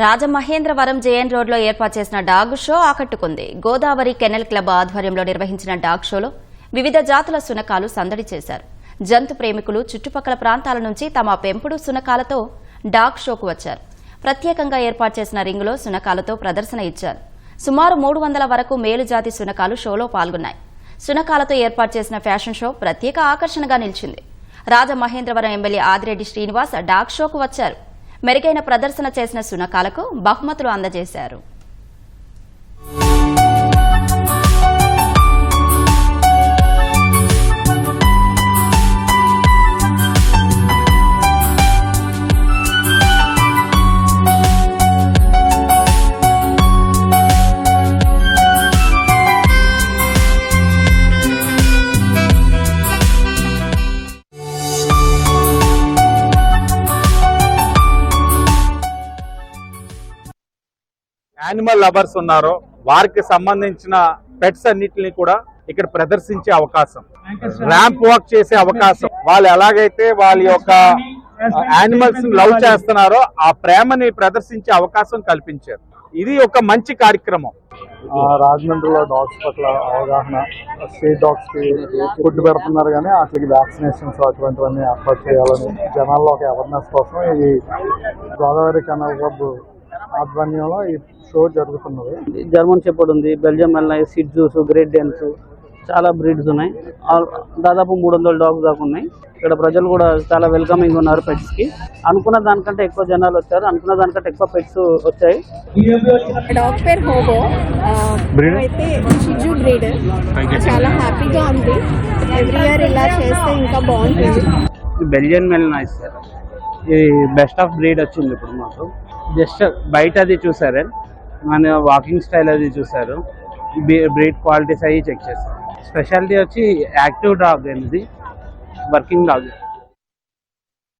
Rajamahendravaram JN రోడ్లో ఏర్పాటు చేసిన డాగ్ షో ఆకట్టుకుంది. గోదావరి కెనల్ క్లబ్ ఆధ్వర్యంలో నిర్వహించిన డాగ్ షోలో వివిధ జాతుల సునకాలు సందడి చేశారు. జంతు ప్రేమికులు చుట్టుపక్కల ప్రాంతాల నుంచి తమ పెంపుడు సునకాలతో డాగ్ షోకు వచ్చారు. ప్రత్యేకంగా ఏర్పాటు చేసిన రింగులో సునకాలతో ప్రదర్శన ఇచ్చారు. సుమారు మూడు వందల వరకు మేలుజాతి సునకాలు షోలో పాల్గొన్నాయి. సునకాలతో ఏర్పాటు చేసిన ఫ్యాషన్ షో ప్రత్యేక ఆకర్షణగా నిలిచింది. రాజమహేంద్రవరం ఎమ్మెల్యే ఆదిరెడ్డి శ్రీనివాస్ డాగ్ షోకు వచ్చారు. మెరుగైన ప్రదర్శన చేసిన సునకాలకు బహుమతులు అందజేశారు. యానిమల్ లవర్స్ ఉన్నారో వారికి సంబంధించిన పెట్స్ అన్నిటిని కూడా ఇక్కడ ప్రదర్శించే అవకాశం. ర్యాంప్ వాక్ చేసే అవకాశం. వాళ్ళు ఎలాగైతే వాళ్ళ యొక్క యానిమల్స్ లవ్ చేస్తున్నారో ఆ ప్రేమని ప్రదర్శించే అవకాశం కల్పించారు. ఇది ఒక మంచి కార్యక్రమం. ఆ, రాజమండ్రిలో డాగ్స్ పట్ల అవగాహన స్ట్రీట్ డాగ్స్కి ఫుడ్ పెడుతున్నారు కానీ వాటికి వ్యాక్సినేషన్స్ అటువంటివన్నీ ఏర్పాటు చేయాలని జనాల్లో ఒక అవేర్నెస్ కోసం ఈ గోదావరి కెనల్ క్లబ్ ఆధ్వర్యంలో ఈ షో జరుగుతున్నది. జర్మన్ షెపర్డ్ ఉంది బెల్జియం మెల్లై సిడ్జూస్ గ్రేట్ డెన్స్ చాలా బ్రీడ్స్ ఉన్నాయి. దాదాపు మూడు వందల డాగ్స్ దాకా ఉన్నాయి. ఇక్కడ ప్రజలు కూడా చాలా వెల్కమింగ్ ఉన్నారు పెట్స్కి అనుకున్న దానికంటే ఎక్కువ జనాలు వచ్చారు. అనుకున్న దానికంటే ఎక్కువ పెట్స్ వచ్చాయి. డాగ్ పేరు హోబో. ఆ, అయితే షిజు బ్రీడ్. చాలా హ్యాపీగా ఉంది. ఎవ్రీ ఇయర్ ఇలా చేస్తే ఇంకా బాగుంటుంది. Belgian మెల్ nice sir. ఇది బెస్ట్ ఆఫ్ బ్రీడ్ వచ్చింది ఇప్పుడు మాకు. జస్ట్ బయట అది చూసారే. మన వాకింగ్ స్టైల్ అది చూసారు. బ్రీడ్ క్వాలిటీస్ అవి చెక్ చేస్తారు స్పెషాలిటీ వచ్చి యాక్టివ్ డాగ్ అనేది వర్కింగ్ డాగ్